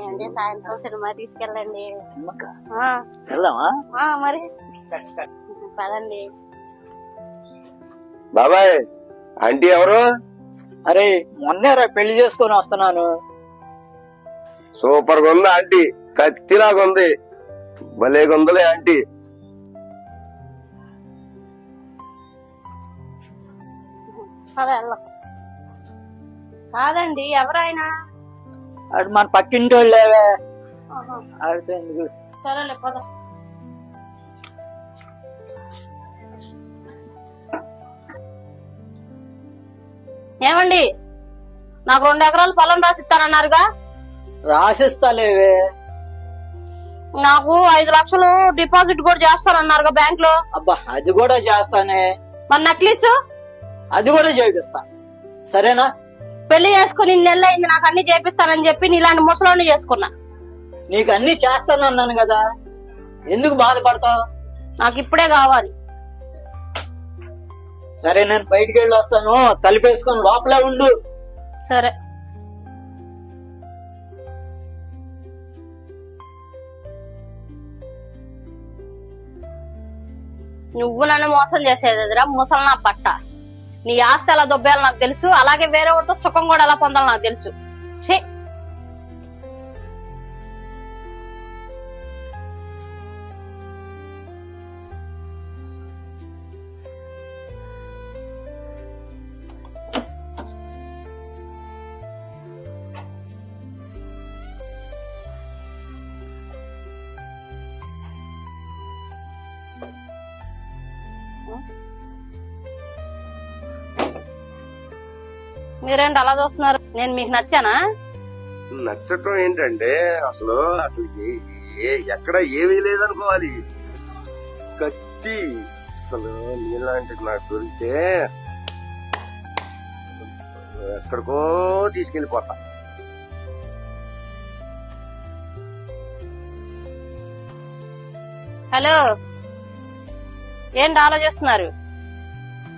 ఏంటి సాయంత్రం సినిమా తీసుకెళ్ళండి. మరి. పదండి. బాబాయ్ ఆంటీ ఎవరు? అరే మొన్నేరా పెళ్ళి చేసుకొని వస్తున్నాను. సూపర్గా ఉంది ఆంటీ. కత్తిలాగా ఉంది. భలేగా ఉందిలే ఆంటీ. కాదండి ఎవరైనా అటు మన పక్కింటి వాళ్ళేవే ఆడితే ఎందుకు సరేలే పద. ఏమండి? నాకు రెండు ఎకరాలు పొలం రాసిస్తానన్నారుగా? రాసిస్తాలేవే. నాకు ఐదు లక్షలు డిపాజిట్ కూడా చేస్తానన్నారుగా బ్యాంక్లో అబ్బా అది కూడా చేస్తానే. మరి నక్లీస్? అది కూడా చేపిస్తా. సరేనా? పెళ్ళి చేసుకుని నెలలు అయింది నాకు అన్ని చేపిస్తానని చెప్పి నీలాంటి ముసలోని చేసుకున్నా. నీకు అన్ని చేస్తానన్నాను కదా ఎందుకు బాధపడతావు? నాకు ఇప్పుడే కావాలి. సరే నేను బయటికి వెళ్ళి వస్తాను తలుపేసుకొని లోపలే ఉండు. సరే. నువ్వు నన్ను మోసం చేసేది ఎదురా ముసలి నా పట్ట. నీ ఆస్తి ఎలా దొబ్బేయాలో నాకు తెలుసు. అలాగే వేరే వాడితో సుఖం కూడా ఎలా పొందాలో నాకు తెలుసు. మీరేంటి అలా చూస్తున్నారు? నేను మీకు నచ్చానా? నచ్చటం ఏంటంటే అసలు అసలు ఎక్కడ ఏమీ లేదనుకోవాలి. కత్తి అసలు నీలాంటి నాకు దొరికితే ఎక్కడికో తీసుకెళ్ళిపోతా హలో? ఏంటి ఆలోచిస్తున్నారు?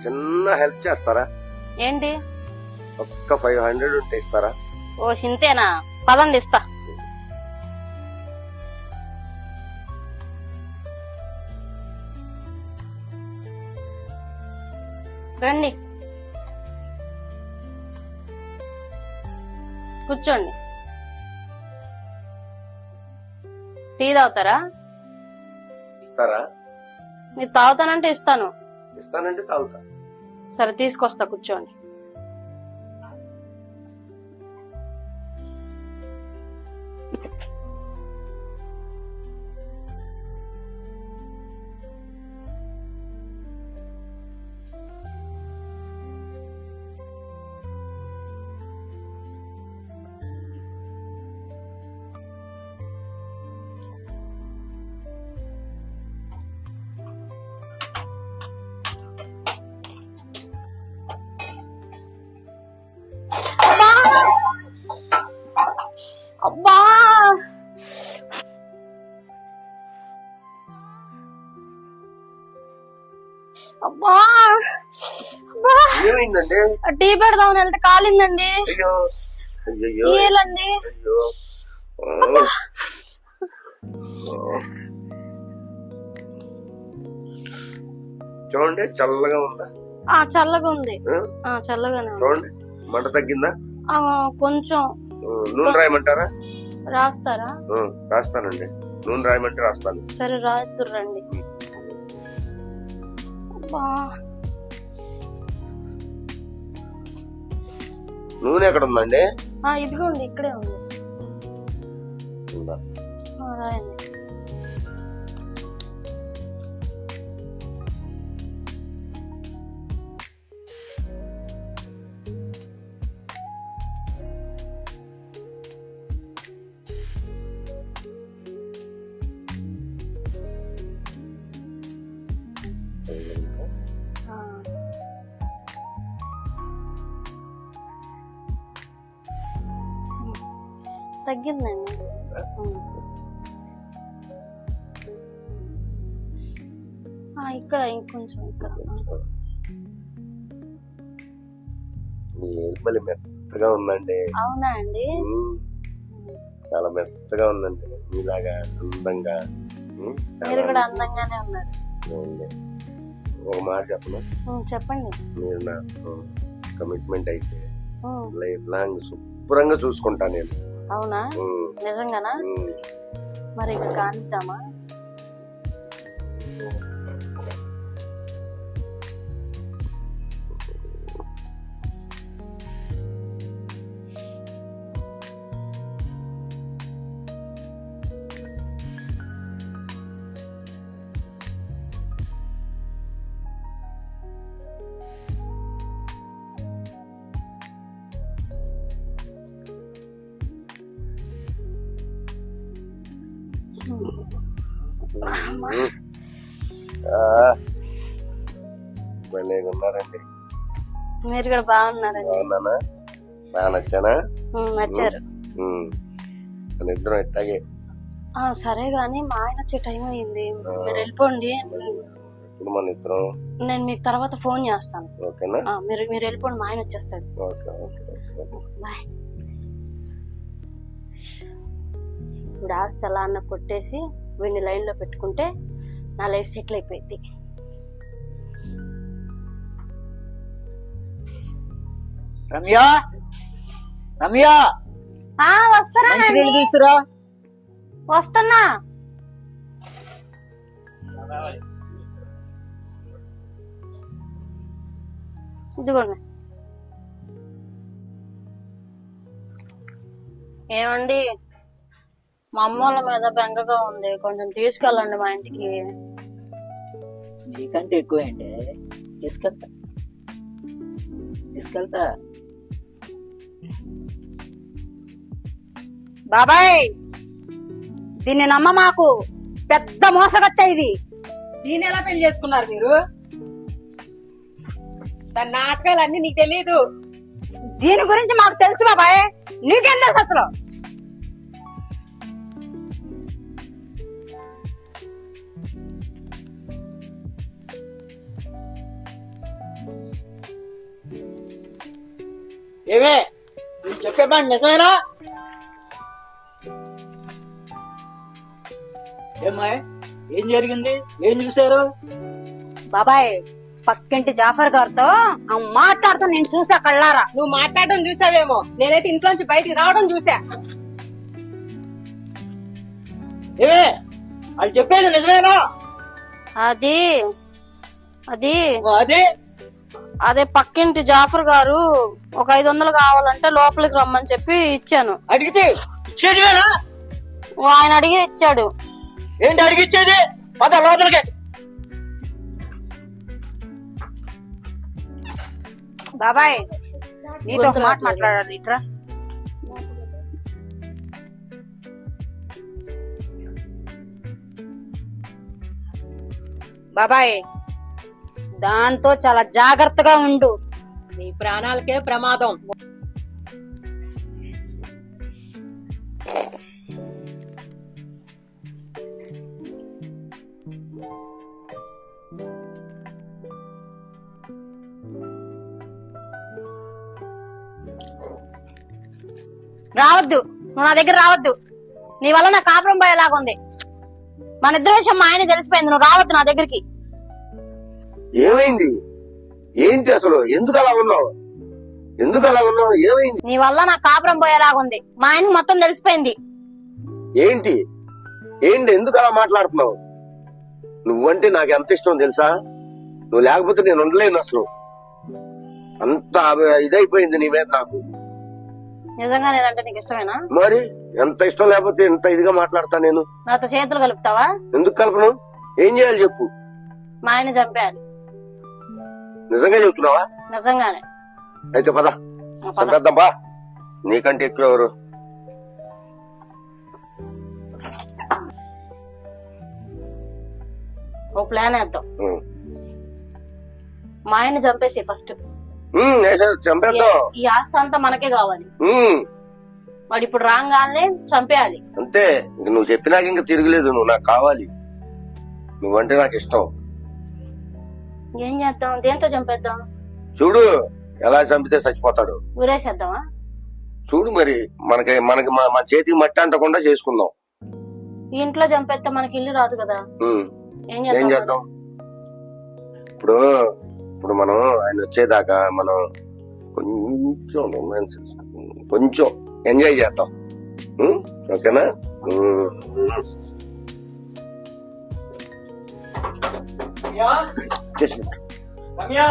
చిన్న హెల్ప్ చేస్తారా? ఏంటి? ఒక్క ఫైవ్ హండ్రెడ్ ఉంటే ఇస్తారా? ఓ సింతేనా పదండి ఇస్తా. రండి. కూర్చోండి. టీ తాగుతారా? ఇస్తారా? మీరు తాగుతానంటే ఇస్తాను. ఇస్తానంటే తాగుతా. సరే తీసుకొస్తా కూర్చోండి. అబ్బా! అబ్బా! ఏమైందండి? టీ పెడదామని వెళ్తే కాలిందండి. అయ్యో. ఓ. చూడండి చల్లగా ఉందా? ఆ చల్లగా ఉంది. ఆ? ఆ చల్లగానే ఉంది. చూడండి మంట తగ్గిందా? ఆ, కొంచెం. నూనె రాయమంటారా? రాస్తారా? రాస్తానండి. నూనె రాయమంటే రాస్తాను. సరే రాత్రి రండి అబ్బా నూనె ఎక్కడ ఉందండి ఆ, ఇదిగోండి ఇక్కడే ఉంది. ఉందా? రాయండి. తగ్గిందండి. ఇక్కడ ఇంకొంచెం ఇక్కడ. మళ్ళీ మెత్తగా ఉందండి. అవునా అండి. చాలా మెత్తగా ఉందండి. మీలాగా అందంగా? మీరు కూడా అందంగానే ఉన్నారు. ఒక మాట చెప్పను? చెప్పండి. మీరు నా కమిట్మెంట్ అయితే లైఫ్ లాంగ్ శుభ్రంగా చూసుకుంటా నేను. అవునా? నిజంగానా. మరి ఇక్కడ కానిద్దామా? ఉన్నారండి మీరు కూడా బాగున్నారండి. బాగున్నానా? బాగా నచ్చానా? నచ్చారు. మన ఇద్దరం ఇట్టాగే. సరే గాని మా ఆయన వచ్చే టైం అయింది. మీరు వెళ్ళిపోండి. ఇప్పుడు మన ఇద్దరం. నేను మీకు తర్వాత ఫోన్ చేస్తాను. ఓకేనా? మీరు మీరు వెళ్ళిపోండి. మా ఆయన వచ్చేస్తాడు. బాయ్ ఇప్పుడు ఆస్తి ఎలా అన్న కొట్టేసి వీడిని లైన్లో పెట్టుకుంటే నా లైఫ్ సెటిల్ అయిపోయింది. రమ్య? రమ్య? ఆ వస్తారా తీసుకురా వస్తున్నా. ఇదిగోండి. ఏమండి? మా అమ్మోళ్ళ మీద బెంగగా ఉంది. కొంచెం తీసుకెళ్ళండి మా ఇంటికి. నీకంటే ఎక్కువేంటి? తీసుకెళ్తా. తీసుకెళ్తా. బాబాయ్! దీన్ని నమ్మ మాకు. పెద్ద మోసగత్త ఇది. దీని ఎలా పెళ్ళి చేసుకున్నారు మీరు? దాని నాటకాలన్నీ నీకు తెలియదు దీని గురించి మాకు తెలుసు బాబాయ్. నీకేం తెలుసు అసలు? ఏమే నేను చెప్పే మాట నిజమేనా? ఏమ్మాయ్ ఏం జరిగింది? ఏం చూశారు? బాబాయ్ పక్కింటి జాఫర్ గారితో మాట్లాడుతూ నేను చూసా కళ్ళారా? నువ్వు మాట్లాడడం చూసావేమో. నేనైతే ఇంట్లోంచి బయటికి రావడం చూసా. ఏమే వాళ్ళు చెప్పేది నిజమేనా? అది అది. అదే? అదే పక్కింటి జాఫర్ గారు ఒక ఐదు వందలు కావాలంటే లోపలికి రమ్మని చెప్పి ఇచ్చాను. అడిగితే ఆయన అడిగి ఇచ్చాడు. ఏంటి అడిగిచ్చేది? పద లోపలికి. బాబాయ్ నీతో ఒక మాట మాట్లాడాలి ఇట్రా. బాబాయ్ దాంతో చాలా జాగ్రత్తగా ఉండు. నీ ప్రాణాలకే ప్రమాదం. రావద్దు. నువ్వు నా దగ్గర రావద్దు. నీ వల్ల నా కాపురం పోయేలాగా ఉంది మన ఇద్దరు విషయం మా ఆయన తెలిసిపోయింది. నువ్వు రావద్దు నా దగ్గరికి. ఏమైంది? ఏంటి అసలు? ఎందుకు అలా ఉన్నావు? ఎందుకు అలా ఉన్నావు? ఏమైంది? నీ వల్ల నా కాపురం పోయేలాగా ఉంది మా ఆయనకి మొత్తం తెలిసిపోయింది. ఏంటి? ఏంటి ఎందుకు అలా మాట్లాడుతున్నావు? నువ్వంటే నాకు ఎంత ఇష్టం తెలుసా? నువ్వు లేకపోతే నేను ఉండలేను అసలు. అంత ఇదైపోయింది నీ మీద నాకు. నిజంగా నేనంటే నీకు ఇష్టమేనా? మరి? ఎంత ఇష్టం లేకపోతే ఎంత ఇదిగా మాట్లాడతా నేను? నాతో చేతులు కలుపుతావా? ఎందుకు కలపను? ఏం చేయాలి చెప్పు. మా ఆయన చంపేయాలి. నిజంగా చెప్తున్నావా నిజంగానే. అయితే పద. చంపేద్దాం బా నీకంటే ఎక్కువ ఎవరు? ఓ ప్లాన్ వేద్దాం. మా ఆయన చంపేసి ఫస్ట్. చంపేద్దాం. ఈ ఆస్తి అంతా మనకే కావాలి. వాడు ఇప్పుడు రాగానే చంపేయాలి. అంతే. నువ్వు చెప్పినాక ఇంకా తిరగలేదు. నువ్వు నాకు కావాలి. నువ్వంటే నాకు ఇష్టం. ఏం చేద్దాం? దేంతో చంపేద్దాం? చూడు ఎలా చంపితే చచ్చిపోతాడు. ఊరేసేద్దామా? చూడు మరి మనకి మనకి మా మా చేతికి మట్టి అంటకుండా చేసుకుందాం. ఈ ఇంట్లో చంపేస్తే మనకి ఇల్లు రాదు కదా. ఉమ్. ఏం ఏం చేద్దాం? చేద్దాం? ఇప్పుడు ఇప్పుడు మనం ఆయన వచ్చేదాకా మనం కొంచెం రొమాన్స్ కొంచెం ఎంజాయ్ చేద్దాం? ఓకేనా. చేసి పెట్టు. రమ్య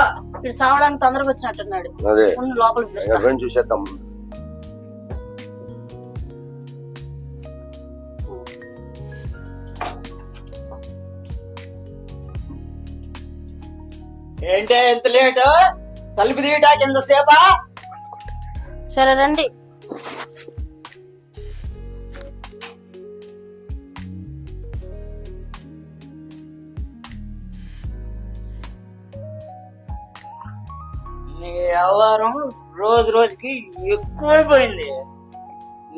వీడు సావడానికి తొందరగా వచ్చినట్టున్నాడు. అదే. లోపల. ఎవరైనా చూసేద్దాం. ఏంటే ఎంత లేట్? తలుపు తీయటానికి ఎంత సేపా? సరే రండి. నీ వ్యవహారం రోజు రోజుకి ఎక్కువైపోయింది.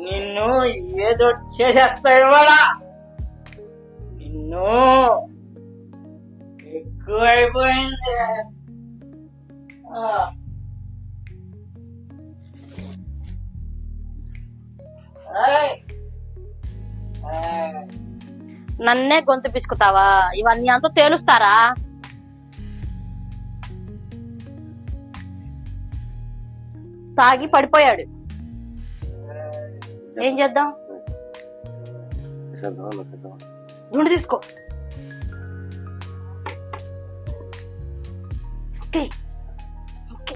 నిన్ను ఏదో ఒకటి చేసేస్తా నిన్ను ఎక్కువైపోయింది. నన్నే గొంతు పిసుకుతావా? ఇవన్నీ అంతా తేలుస్తారా? తాగి పడిపోయాడు. ఏం చేద్దాం. గుండు తీసుకో. ఓకే. ఓకే.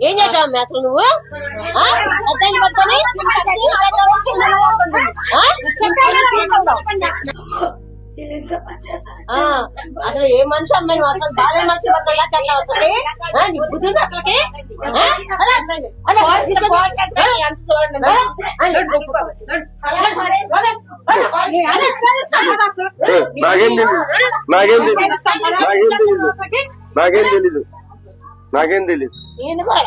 ఏం చేసావు అసలు నువ్వు? ఆ? సత్యాన్ని పట్టుకొని? అసలు ఏ మనిషి అమ్మాయి నువ్వు అసలు బాగా మనిషి పట్టాలా చట్టావు అసలు నీ బుద్ధి అసలుకి? తెలీదు. నాకేం తెలీదు. నాకేం తెలీదు. నాకేం తెలీదు. నేను కూడా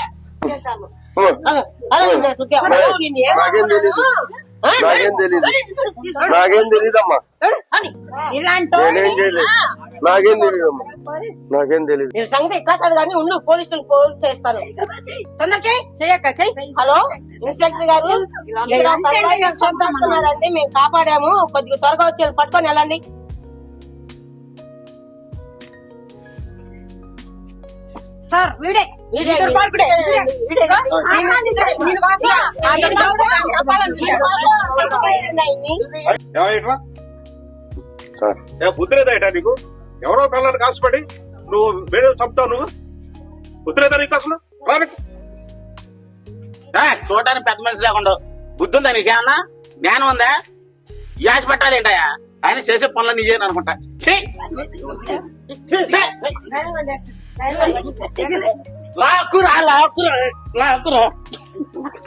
చేశాను. అలా, సుఖ్యం. నాకేం తెలీదు ఆ? నాకేం తెలీదు నాకేం. ఇలాంటి నేనేం చేయలేదు నాకేం తెలీదమ్మా నాకేం తెలీదు నేను సంగతి ఇట్లా కాదు కానీ ఉండు పోలీసులు ఫోన్ చేస్తాను తొందర చెయ్యి చెయ్యక్క చెయ్యి హలో ఇన్స్పెక్టర్ గారు చంపేస్తున్నారండి మేము కాపాడాము కొద్దిగా త్వరగా వచ్చి పట్టుకొని వెళ్ళండి సార్ వీడే వీడే, వీడే. వీడేగా? వీడు కాపలా. అతను కాపలా. చంపేయండి ఆయన్ని. ఏమైట్రా సార్ ఏ బుద్ధి లేదట నీకు ఎవరో పిల్లల్ని కాసుపడి నువ్వు వేరే చంపుతావు నువ్వు బుద్ధి లేదా నీకు అసలు చూడడానికి పెద్ద మనిషి లేకుండా బుద్ధి ఉందా నీకేమన్నా జ్ఞానం ఉందా యాసి పెట్టాలి ఏంటయ్యా ఆయన చేసే పనులు నీ చేయను La cura, la cura, la cura.